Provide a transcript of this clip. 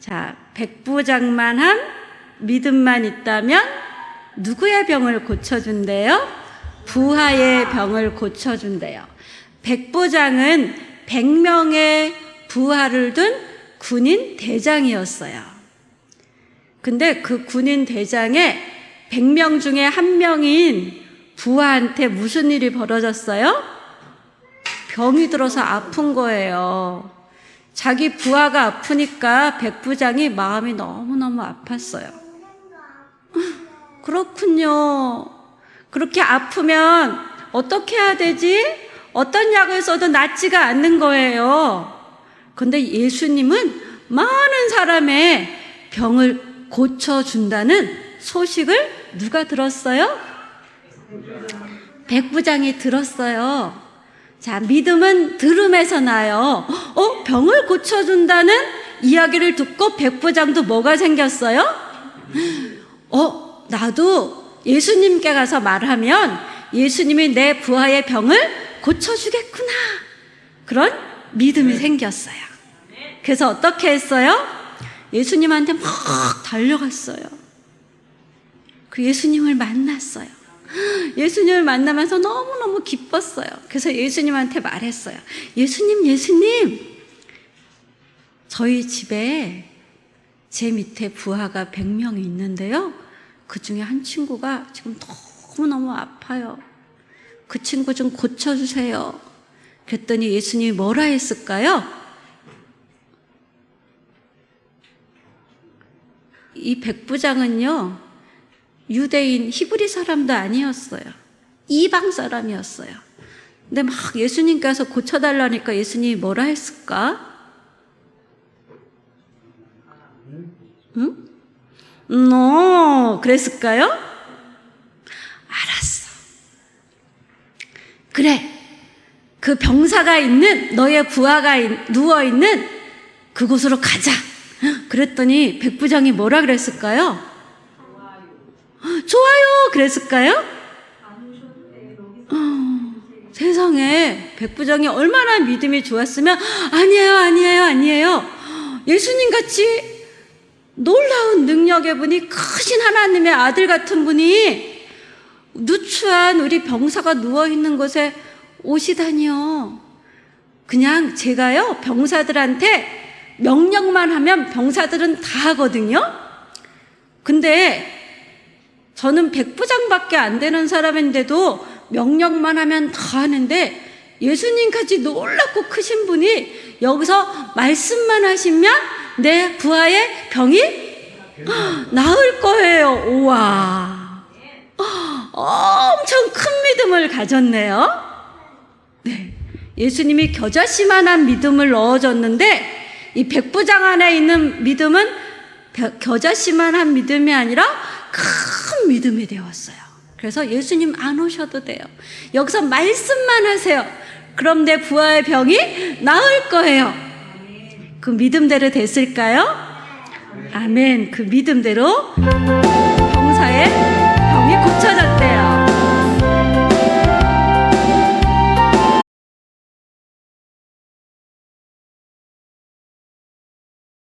자, 백부장만한 믿음만 있다면 누구의 병을 고쳐준대요? 부하의 병을 고쳐준대요. 백부장은 100명의 부하를 둔 군인 대장이었어요. 근데 그 군인 대장의 100명 중에 한 명인 부하한테 무슨 일이 벌어졌어요? 병이 들어서 아픈 거예요. 자기 부하가 아프니까 백부장이 마음이 너무너무 아팠어요. 그렇군요. 그렇게 아프면 어떻게 해야 되지? 어떤 약을 써도 낫지가 않는 거예요. 근데 예수님은 많은 사람의 병을 고쳐준다는 소식을 누가 들었어요? 백부장이 들었어요. 자, 믿음은 들음에서 나요. 어, 병을 고쳐준다는 이야기를 듣고 백부장도 뭐가 생겼어요? 어, 나도 예수님께 가서 말하면 예수님이 내 부하의 병을 고쳐주겠구나. 그런 믿음이 생겼어요. 그래서 어떻게 했어요? 예수님한테 막 달려갔어요. 그 예수님을 만났어요. 예수님을 만나면서 너무너무 기뻤어요. 그래서 예수님한테 말했어요. 예수님, 예수님, 저희 집에 제 밑에 부하가 100명이 있는데요. 그 중에 한 친구가 지금 너무너무 아파요. 그 친구 좀 고쳐주세요. 그랬더니 예수님이 뭐라 했을까요? 이 백부장은요, 유대인 히브리 사람도 아니었어요. 이방 사람이었어요. 근데 막 예수님께서 고쳐달라니까 예수님이 뭐라 했을까? 응? 너 그랬을까요? 알았어. 그래. 그 병사가 있는 너의 부하가 누워 있는 그곳으로 가자. 그랬더니 백부장이 뭐라 그랬을까요? 좋아요. 그랬을까요? 어, 세상에 백부장이 얼마나 믿음이 좋았으면 아니에요, 아니에요, 아니에요. 예수님 같이 놀라운 능력의 분이 크신 하나님의 아들 같은 분이 누추한 우리 병사가 누워 있는 곳에 오시다니요. 그냥 제가요 병사들한테 명령만 하면 병사들은 다 하거든요. 근데 저는 백부장밖에 안 되는 사람인데도 명령만 하면 다 하는데 예수님까지 놀랍고 크신 분이 여기서 말씀만 하시면 내 부하의 병이 나을 거예요. 우와. 엄청 큰 믿음을 가졌네요. 네. 예수님이 겨자씨만한 믿음을 넣어줬는데 이 백부장 안에 있는 믿음은 겨자씨만한 믿음이 아니라 큰 참 믿음이 되었어요. 그래서 예수님 안 오셔도 돼요. 여기서 말씀만 하세요. 그럼 내 부하의 병이 나을 거예요. 그 믿음대로 됐을까요? 아멘. 그 믿음대로 병사의 병이 고쳐졌대요.